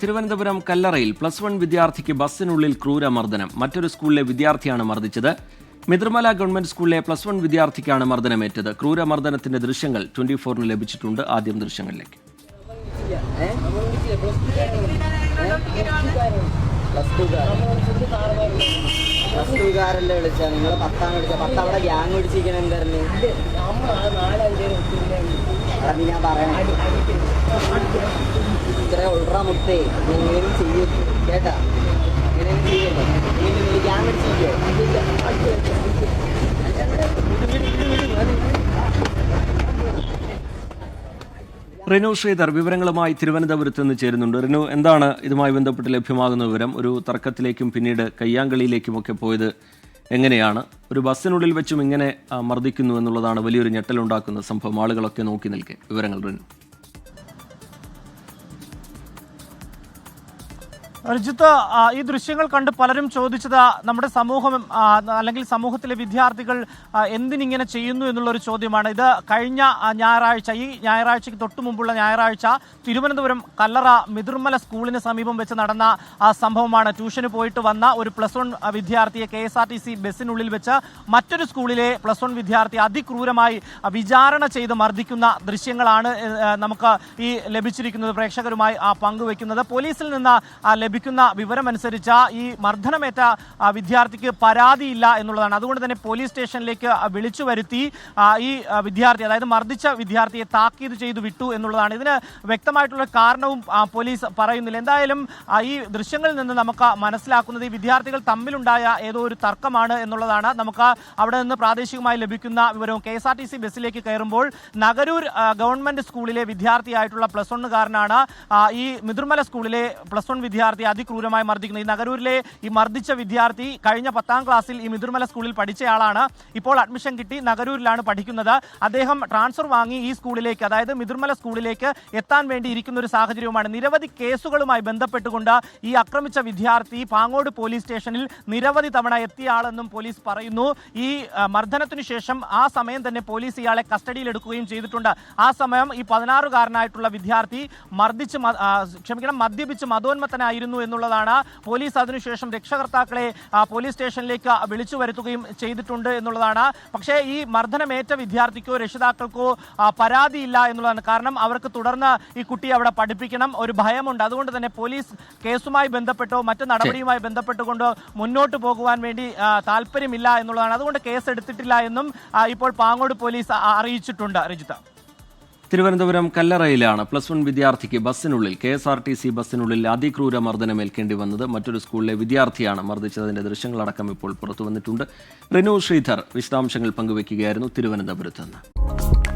തിരുവനന്തപുരം കല്ലറയിൽ plus one വിദ്യാർത്ഥിക്ക് ബസ്സിനുള്ളിൽ ക്രൂരമർദ്ദനം. മറ്റൊരു സ്കൂളിലെ വിദ്യാർത്ഥിയാണ് മർദ്ദിച്ചത്. മിത്രമല ഗവൺമെന്റ് സ്കൂളിലെ പ്ലസ് വൺ വിദ്യാർത്ഥിക്കാണ് മർദ്ദനമേറ്റത്. ക്രൂരമർദ്ദനത്തിന്റെ ദൃശ്യങ്ങൾ ട്വന്റി ഫോറിന് ലഭിച്ചിട്ടുണ്ട്. ആദ്യം ദൃശ്യങ്ങളിലേക്ക്. ടുക്കാരല്ലേ വിളിച്ച? നിങ്ങൾ പത്താം വിളിച്ച. പത്ത് അവിടെ ഗ്യാങ് പിടിച്ചിരിക്കണം എന്തായിരുന്നു? അത് ഞാൻ പറയണേ. ഇത്ര ഉൾറ നീ എങ്ങനെയും ചെയ്യും? കേട്ടാ? റിനു ശ്രീധർ വിവരങ്ങളുമായി തിരുവനന്തപുരത്ത് നിന്ന് ചേരുന്നുണ്ട്. റിനു എന്താണ് ഇതുമായി ബന്ധപ്പെട്ട് ലഭ്യമാകുന്ന വിവരം? ഒരു തർക്കത്തിലേക്കും പിന്നീട് കയ്യാങ്കളിയിലേക്കുമൊക്കെ പോയത് എങ്ങനെയാണ്? ഒരു ബസ്സിനുള്ളിൽ വെച്ചും ഇങ്ങനെ മർദ്ദിക്കുന്നു എന്നുള്ളതാണ് വലിയൊരു ഞെട്ടലുണ്ടാക്കുന്ന സംഭവം. ആളുകളൊക്കെ നോക്കി നിൽക്കെ. വിവരങ്ങൾ റിനു. രജിത്ത് ഈ ദൃശ്യങ്ങൾ കണ്ട് പലരും ചോദിച്ചത് നമ്മുടെ സമൂഹം അല്ലെങ്കിൽ സമൂഹത്തിലെ വിദ്യാർത്ഥികൾ എന്തിനിങ്ങനെ ചെയ്യുന്നു എന്നുള്ളൊരു ചോദ്യമാണ്. ഇത് കഴിഞ്ഞ ഞായറാഴ്ച ഈ ഞായറാഴ്ചയ്ക്ക് തൊട്ടു മുമ്പുള്ള ഞായറാഴ്ച തിരുവനന്തപുരം കല്ലറ മിതിർമല സ്കൂളിന് സമീപം വെച്ച് നടന്ന ആ, സംഭവമാണ്. ട്യൂഷന് പോയിട്ട് വന്ന ഒരു പ്ലസ് വൺ വിദ്യാർത്ഥിയെ K S R T C ബസ്സിനുള്ളിൽ വെച്ച് മറ്റൊരു സ്കൂളിലെ പ്ലസ് വൺ വിദ്യാർത്ഥി അതിക്രൂരമായി വിചാരണ ചെയ്ത് മർദ്ദിക്കുന്ന ദൃശ്യങ്ങളാണ് നമുക്ക് ഈ ലഭിച്ചിരിക്കുന്നത്. പ്രേക്ഷകരുമായി പങ്കുവെക്കുന്നത്. പോലീസിൽ നിന്ന് ലഭിക്കുന്ന വിവരമനുസരിച്ച് ഈ മർദ്ദനമേറ്റ വിദ്യാർത്ഥിക്ക് പരാതിയില്ല എന്നുള്ളതാണ്. അതുകൊണ്ട് തന്നെ പോലീസ് സ്റ്റേഷനിലേക്ക് വിളിച്ചു വരുത്തി ഈ വിദ്യാർത്ഥി അതായത് മർദ്ദിച്ച വിദ്യാർത്ഥിയെ താക്കീത് ചെയ്തു വിട്ടു എന്നുള്ളതാണ്. ഇതിന് വ്യക്തമായിട്ടുള്ള കാരണവും പോലീസ് പറയുന്നില്ല. എന്തായാലും ഈ ദൃശ്യങ്ങളിൽ നിന്ന് നമുക്ക് മനസ്സിലാക്കുന്നത് ഈ വിദ്യാർത്ഥികൾ തമ്മിലുണ്ടായ ഏതോ ഒരു തർക്കമാണ് എന്നുള്ളതാണ്. നമുക്ക് അവിടെ നിന്ന് പ്രാദേശികമായി ലഭിക്കുന്ന വിവരവും K S R T C ബസ്സിലേക്ക് കയറുമ്പോൾ നഗരൂർ ഗവൺമെന്റ് സ്കൂളിലെ വിദ്യാർത്ഥിയായിട്ടുള്ള പ്ലസ് വണ്ണുകാരനാണ് ഈ മിതിർമല സ്കൂളിലെ പ്ലസ് വൺ വിദ്യാർത്ഥി അതിക്രൂരമായി മർദ്ദിക്കുന്നത് ഈ നഗരൂരിലെ ഈ മർദ്ദിച്ച വിദ്യാർത്ഥി കഴിഞ്ഞ പത്താം ക്ലാസ്സിൽ ഈ മിതിർമല സ്കൂളിൽ പഠിച്ചയാളാണ് ഇപ്പോൾ അഡ്മിഷൻ കിട്ടി നഗരൂരിലാണ് പഠിക്കുന്നത്. അദ്ദേഹം ട്രാൻസ്ഫർ വാങ്ങി ഈ സ്കൂളിലേക്ക് അതായത് മിതിർമല സ്കൂളിലേക്ക് എത്താൻ വേണ്ടി ഇരിക്കുന്ന ഒരു സാഹചര്യവുമാണ്. നിരവധി കേസുകളുമായി ബന്ധപ്പെട്ടുകൊണ്ട് ഈ ആക്രമിച്ച വിദ്യാർത്ഥി പാങ്ങോട് പോലീസ് സ്റ്റേഷനിൽ നിരവധി തവണ എത്തിയാളെന്നും പോലീസ് പറയുന്നു. ഈ മർദ്ദനത്തിനു ശേഷം ആ സമയം തന്നെ പോലീസ് ഇയാളെ കസ്റ്റഡിയിൽ എടുക്കുകയും ചെയ്തിട്ടുണ്ട്. ആ സമയം ഈ പതിനാറുകാരനായിട്ടുള്ള വിദ്യാർത്ഥി മർദ്ദിച്ച് ക്ഷമിക്കണം മദ്യപിച്ച് മതോന്മത്തനായിരുന്നു. എന്നുള്ളതാണ് പോലീസ് അതിനുശേഷം രക്ഷകർത്താക്കളെ പോലീസ് സ്റ്റേഷനിലേക്ക് വിളിച്ചു വരുത്തുകയും ചെയ്തിട്ടുണ്ട് എന്നുള്ളതാണ്. പക്ഷേ ഈ മർദ്ദനമേറ്റ വിദ്യാർത്ഥിക്കോ രക്ഷിതാക്കൾക്കോ പരാതിയില്ല എന്നുള്ളതാണ്. കാരണം അവർക്ക് തുടർന്ന് ഈ കുട്ടിയെ അവിടെ പഠിപ്പിക്കണം. ഒരു ഭയമുണ്ട്. അതുകൊണ്ട് തന്നെ പോലീസ് കേസുമായി ബന്ധപ്പെട്ടോ മറ്റു നടപടിയുമായി ബന്ധപ്പെട്ടുകൊണ്ടോ മുന്നോട്ട് പോകുവാൻ വേണ്ടി താല്പര്യമില്ല എന്നുള്ളതാണ്. അതുകൊണ്ട് കേസ് എടുത്തിട്ടില്ല എന്നും ഇപ്പോൾ പാങ്ങോട് പോലീസ് അറിയിച്ചിട്ടുണ്ട്. രജിത തിരുവനന്തപുരം കല്ലറയിലാണ് പ്ലസ് വൺ വിദ്യാർത്ഥിക്ക് ബസ്സിനുള്ളിൽ K S R T C ബസ്സിനുള്ളിൽ അതിക്രൂര മർദ്ദനമേൽക്കേണ്ടി വന്നത് മറ്റൊരു സ്കൂളിലെ വിദ്യാർത്ഥിയാണ് മർദ്ദിച്ചതിന്റെ ദൃശ്യങ്ങളടക്കം ഇപ്പോൾ പുറത്തു വന്നിട്ടുണ്ട് റിനു ശ്രീധർ വിശദാംശങ്ങൾ പങ്കുവയ്ക്കുകയായിരുന്നു തിരുവനന്തപുരത്ത് നിന്ന്.